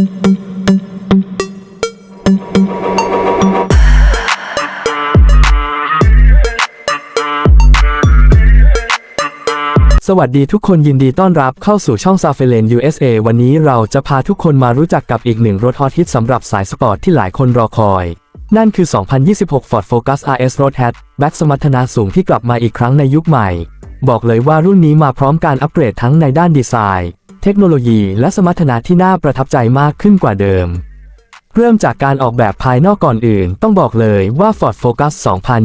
สวัสดีทุกคนยินดีต้อนรับเข้าสู่ช่อง s a f e l e n USA วันนี้เราจะพาทุกคนมารู้จักกับอีกหนึ่งรถฮอตฮิตสำหรับสายสปอร์ตที่หลายคนรอคอย นั่นคือ 2026 Ford Focus RS Road Hatch แบ็กสมรรถนะสูงที่กลับมาอีกครั้งในยุคใหม่ บอกเลยว่ารุ่นนี้มาพร้อมการอัปเกรดทั้งในด้านดีไซน์ เทคโนโลยีและสมรรถนะที่น่าประทับใจมากขึ้นกว่าเดิม เริ่มจากการออกแบบภายนอกก่อนอื่น ต้องบอกเลยว่า Ford Focus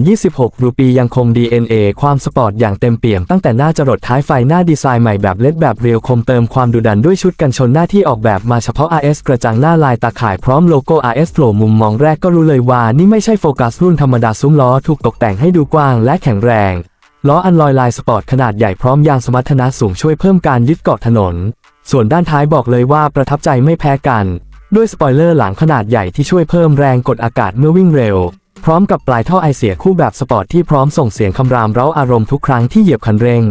2026รูปียังคง DNA ความสปอร์ตอย่างเต็มเปี่ยมตั้งแต่หน้าจรดท้ายไฟหน้าดีไซน์ใหม่แบบเล็ดแบบเรียวคมเติมความดุดันด้วยชุดกันชนหน้าที่ออกแบบมาเฉพาะ RS กระจังหน้าลายตาข่ายพร้อมโลโก้ RS โผล่มุมมองแรกก็รู้เลยว่านี่ไม่ใช่โฟกัสรุ่นธรรมดาซุ้มล้อถูกตกแต่งให้ดูกว้างและแข็งแรงล้ออันลอยลายสปอร์ตขนาดใหญ่พร้อมยางสมรรถนะสูงช่วยเพิ่มการยึดเกาะถนน ส่วนด้านท้ายบอกเลยว่าประทับใจไม่แพ้กัน ด้วยสปอยเลอร์หลังขนาดใหญ่ที่ช่วยเพิ่มแรงกดอากาศเมื่อวิ่งเร็ว พร้อมกับปลายท่อไอเสียคู่แบบสปอร์ตที่พร้อมส่งเสียงคำรามเร้าอารมณ์ทุกครั้งที่เหยียบคันเร่ง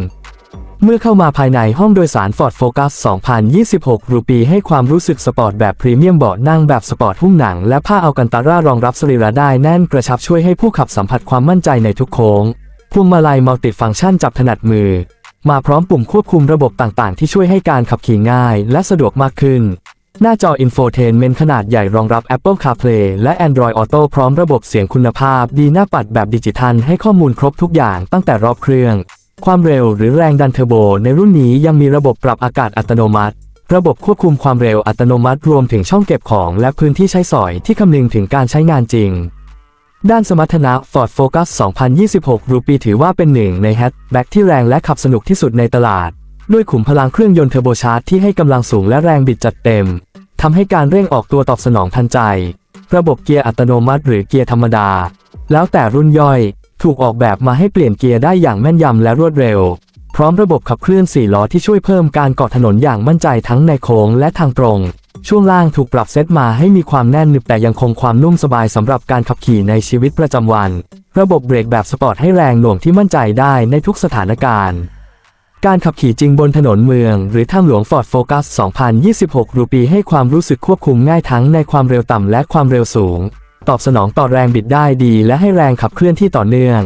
เมื่อเข้ามาภายในห้องโดยสาร Ford Focus 2026 รูปีให้ความรู้สึกสปอร์ตแบบพรีเมียมเบาะนั่งแบบสปอร์ตหุ้มหนัง และผ้าอัลกันตาร่ารองรับสรีระได้แน่นกระชับช่วยให้ผู้ขับสัมผัสความมั่นใจในทุกโค้งพวงมาลัยมัลติฟังก์ชันจับถนัดมือ มาพร้อมปุ่มควบคุมระบบต่างๆ ที่ช่วยให้การขับขี่ง่าย และสะดวกมากขึ้น หน้าจอ Infotainment ขนาดใหญ่รองรับ Apple CarPlay และ Android Auto พร้อมระบบเสียงคุณภาพ ดีหน้าปัดแบบดิจิทัลให้ข้อมูลครบทุกอย่างตั้งแต่รอบเครื่อง ความเร็วหรือแรงดันเทอร์โบ ในรุ่นนี้ยังมีระบบปรับอากาศอัตโนมัติ ระบบควบคุมความเร็วอัตโนมัติรวมถึงช่องเก็บของ และพื้นที่ใช้สอยที่คำนึงถึงการใช้งานจริง ด้านสมรรถนะ Ford Focus 2026รูปีถือว่าเป็นหนึ่งในแฮชแบ็กที่แรงและขับสนุกที่สุดในตลาด ด้วยขุมพลังเครื่องยนต์เทอร์โบชาร์จที่ให้กำลังสูงและแรงบิดจัดเต็ม ทำให้การเร่งออกตัวตอบสนองทันใจ ระบบเกียร์อัตโนมัติหรือเกียร์ธรรมดา แล้วแต่รุ่นย่อย ถูกออกแบบมาให้เปลี่ยนเกียร์ได้อย่างแม่นยำและรวดเร็ว พร้อมระบบขับเคลื่อน4ล้อที่ช่วยเพิ่มการเกาะถนนอย่างมั่นใจทั้งในโค้งและทางตรง ช่วงล่างถูกปรับเซตมาให้มีความแน่นหนึบแต่ยังคงความนุ่มสบายสำหรับการขับขี่ในชีวิตประจำวัน ระบบเบรกแบบสปอร์ตให้แรงหน่วงที่มั่นใจได้ในทุกสถานการณ์ การขับขี่จริงบนถนนเมือง หรือทางหลวง Ford Focus 2026 รูปีให้ความรู้สึกควบคุมง่ายทั้งในความเร็วต่ำและความเร็วสูง ตอบสนองต่อแรงบิดได้ดี และให้แรงขับเคลื่อนที่ต่อเนื่อง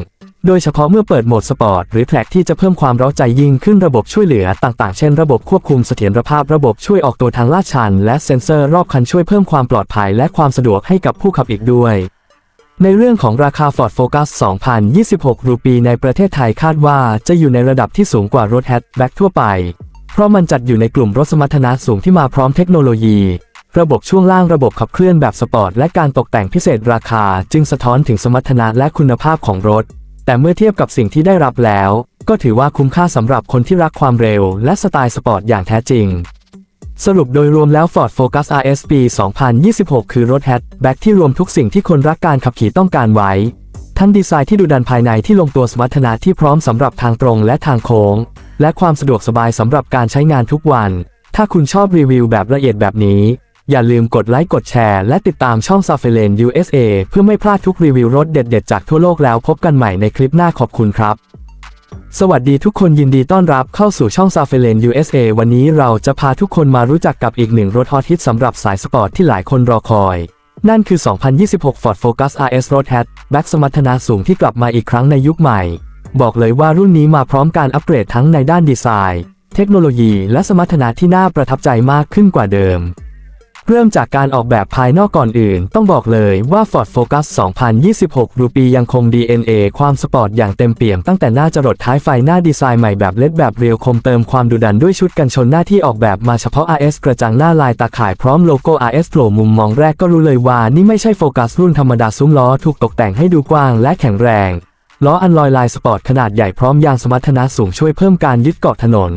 โดยเฉพาะเมื่อเปิดโหมดสปอร์ตหรือแทร็กที่จะเพิ่มความเร้าใจยิ่งขึ้นระบบช่วยเหลือต่างๆ เช่นระบบควบคุมเสถียรภาพระบบช่วยออกตัวทางลาดชัน และเซ็นเซอร์รอบคันช่วยเพิ่มความปลอดภัยและความสะดวกให้กับผู้ขับอีกด้วย ในเรื่องของราคา Ford Focus 2026 รูปีในประเทศไทยคาดว่าจะอยู่ในระดับที่สูงกว่ารถแฮชแบ็กทั่วไป เพราะมันจัดอยู่ในกลุ่มรถสมรรถนะสูงที่มาพร้อมเทคโนโลยีระบบช่วงล่างระบบขับเคลื่อนแบบสปอร์ตและการตกแต่งพิเศษราคา จึงสะท้อนถึงสมรรถนะและคุณภาพของรถ แต่เมื่อเทียบกับสิ่งที่ได้รับแล้ว ก็ถือว่าคุ้มค่าสำหรับคนที่รักความเร็ว และสไตล์สปอร์ตอย่างแท้จริง สรุปโดยรวมแล้ว Ford Focus RS ปี 2026 คือรถแฮชแบ็กที่รวมทุกสิ่งที่คนรักการขับขี่ต้องการไว้ ทั้งดีไซน์ที่ดูดันภายในที่ลงตัวสมรรถนะที่พร้อมสำหรับทางตรงและทางโค้ง และความสะดวกสบายสำหรับการใช้งานทุกวัน ถ้าคุณชอบรีวิวแบบละเอียดแบบนี้ อย่าลืมกดไลค์กดแชร์และติดตามช่อง s a f e l e n USA เพื่อไม่พลาดทุกรีวิวรถเด็ดๆจากทั่วโลกแล้วพบกันใหม่ในคลิปหน้าขอบคุณครับ สวัสดีทุกคนยินดีต้อนรับเข้าสู่ช่อง s a f e l e n USA วันนี้เราจะพาทุกคนมารู้จักกับอีกหนึ่งรถฮอตฮิตสำหรับสายสปอร์ตที่หลายคนรอคอย นั่นคือ 2026 Ford Focus RS Road Hatch แบ็กสมรรถนะสูงที่กลับมาอีกครั้งในยุคใหม่ บอกเลยว่ารุ่นนี้มาพร้อมการอัปเกรดทั้งในด้านดีไซน์ เทคโนโลยี และสมรรถนะที่น่าประทับใจมากขึ้นกว่าเดิม เริ่มจากการออกแบบภายนอกก่อนอื่น ต้องบอกเลยว่า Ford Focus 2026 รูปียังคง DNA ความสปอร์ตอย่างเต็มเปี่ยมตั้งแต่หน้าจรดท้ายไฟหน้าดีไซน์ใหม่แบบเล็ดแบบเรียวคมเติมความดุดันด้วยชุดกันชนหน้าที่ออกแบบมาเฉพาะ RS กระจังหน้าลายตาข่ายพร้อมโลโก้ RS โผล่มุมมองแรกก็รู้เลยว่านี่ไม่ใช่โฟกัสรุ่นธรรมดาซุ้มล้อถูกตกแต่งให้ดูกว้างและแข็งแรงล้ออันลอยลายสปอร์ตขนาดใหญ่พร้อมยางสมรรถนะสูงช่วยเพิ่มการยึดเกาะถนน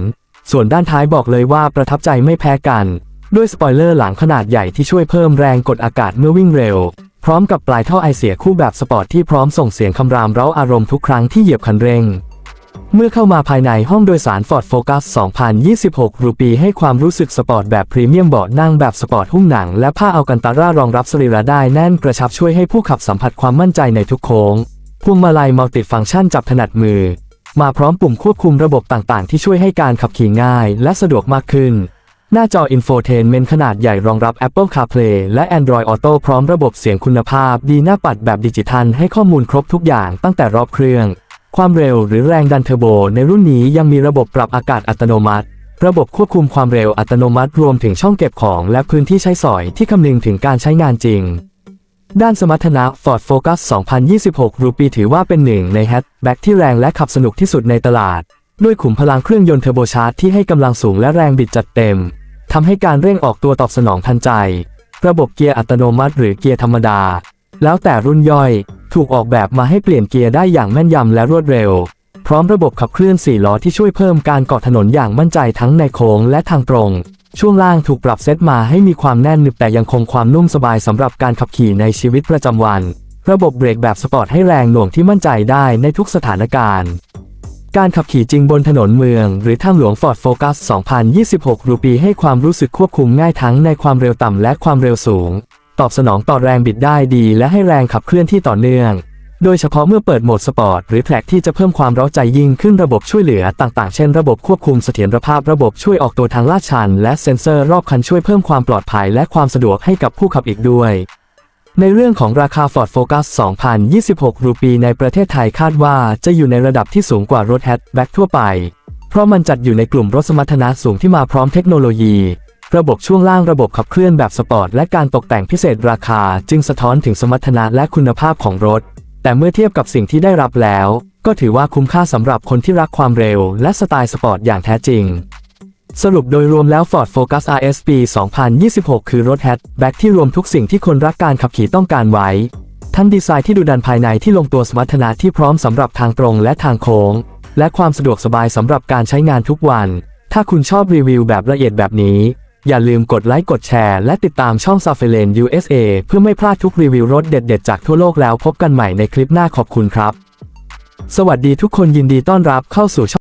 ส่วนด้านท้ายบอกเลยว่าประทับใจไม่แพ้กัน ด้วยสปอยเลอร์หลังขนาดใหญ่ที่ช่วยเพิ่มแรงกดอากาศเมื่อวิ่งเร็ว พร้อมกับปลายท่อไอเสียคู่แบบสปอร์ตที่พร้อมส่งเสียงคำรามเร้าอารมณ์ทุกครั้งที่เหยียบคันเร่ง เมื่อเข้ามาภายในห้องโดยสาร Ford Focus 2026 รูปีให้ความรู้สึกสปอร์ตแบบพรีเมียมเบาะนั่งแบบสปอร์ตหุ้มหนัง และผ้าอัลกันตาร่ารองรับสรีระได้แน่นกระชับช่วยให้ผู้ขับสัมผัสความมั่นใจในทุกโค้งพวงมาลัยมัลติฟังก์ชันจับถนัดมือ มาพร้อมปุ่มควบคุมระบบต่างๆ ที่ช่วยให้การขับขี่ง่าย และสะดวกมากขึ้น หน้าจอ Infotainment ขนาดใหญ่รองรับ Apple CarPlay และ Android Auto พร้อมระบบเสียงคุณภาพ ดีหน้าปัดแบบดิจิทัลให้ข้อมูลครบทุกอย่างตั้งแต่รอบเครื่อง ความเร็วหรือแรงดันเทอร์โบ ในรุ่นนี้ยังมีระบบปรับอากาศอัตโนมัติ ระบบควบคุมความเร็วอัตโนมัติรวมถึงช่องเก็บของและพื้นที่ใช้สอยที่คำนึงถึงการใช้งานจริง ด้านสมรรถนะ Ford Focus 2026รูปีถือว่าเป็นหนึ่งในแฮชแบ็กที่แรงและขับสนุกที่สุดในตลาด ด้วยขุมพลังเครื่องยนต์เทอร์โบชาร์จที่ให้กำลังสูงและแรงบิดจัดเต็ม ทำให้การเร่งออกตัวตอบสนองทันใจ ระบบเกียร์อัตโนมัติหรือเกียร์ธรรมดา แล้วแต่รุ่นย่อยถูกออกแบบมาให้เปลี่ยนเกียร์ได้อย่างแม่นยำและรวดเร็ว พร้อมระบบขับเคลื่อน4ล้อที่ช่วยเพิ่มการเกาะถนนอย่างมั่นใจทั้งในโค้งและทางตรง ช่วงล่างถูกปรับเซตมาให้มีความแน่นหนึบแต่ยังคงความนุ่มสบายสำหรับการขับขี่ในชีวิตประจำวัน ระบบเบรกแบบสปอร์ตให้แรงหน่วงที่มั่นใจได้ในทุกสถานการณ์ การขับขี่จริงบนถนนเมือง หรือทางหลวง Ford Focus 2026 รูปีให้ความรู้สึกควบคุมง่ายทั้งในความเร็วต่ำและความเร็วสูง ตอบสนองต่อแรงบิดได้ดี และให้แรงขับเคลื่อนที่ต่อเนื่อง โดยเฉพาะเมื่อเปิดโหมดสปอร์ตหรือแทร็กที่จะเพิ่มความเร้าใจยิ่งขึ้นระบบช่วยเหลือต่างๆ เช่นระบบควบคุมเสถียรภาพระบบช่วยออกตัวทางลาดชัน และเซ็นเซอร์รอบคันช่วยเพิ่มความปลอดภัยและความสะดวกให้กับผู้ขับอีกด้วย ในเรื่องของราคา Ford Focus 2026 รูปีในประเทศไทยคาดว่าจะอยู่ในระดับที่สูงกว่ารถแฮชแบ็กทั่วไป เพราะมันจัดอยู่ในกลุ่มรถสมรรถนะสูงที่มาพร้อมเทคโนโลยี ระบบช่วงล่างระบบขับเคลื่อนแบบสปอร์ตและการตกแต่งพิเศษราคาจึงสะท้อนถึงสมรรถนะและคุณภาพของรถ แต่เมื่อเทียบกับสิ่งที่ได้รับแล้ว ก็ถือว่าคุ้มค่าสำหรับคนที่รักความเร็ว และสไตล์สปอร์ตอย่างแท้จริง สรุปโดยรวมแล้ว Ford Focus RS ปี 2026 คือรถแฮชแบ็กที่รวมทุกสิ่งที่คนรักการขับขี่ต้องการไว้ ทั้งดีไซน์ที่ดูดันภายในที่ลงตัวสมรรถนะที่พร้อมสำหรับทางตรงและทางโค้ง และความสะดวกสบายสำหรับการใช้งานทุกวัน ถ้าคุณชอบรีวิวแบบละเอียดแบบนี้ อย่าลืมกดไลค์กดแชร์และติดตามช่อง s a f e l a n USA เพื่อไม่พลาดทุกรีวิวรถเด็ดๆจากทั่วโลกแล้วพบกันใหม่ในคลิปหน้าขอบคุณครับ สวัสดีทุกคนยินดีต้อนรับเข้าสู่ช่อง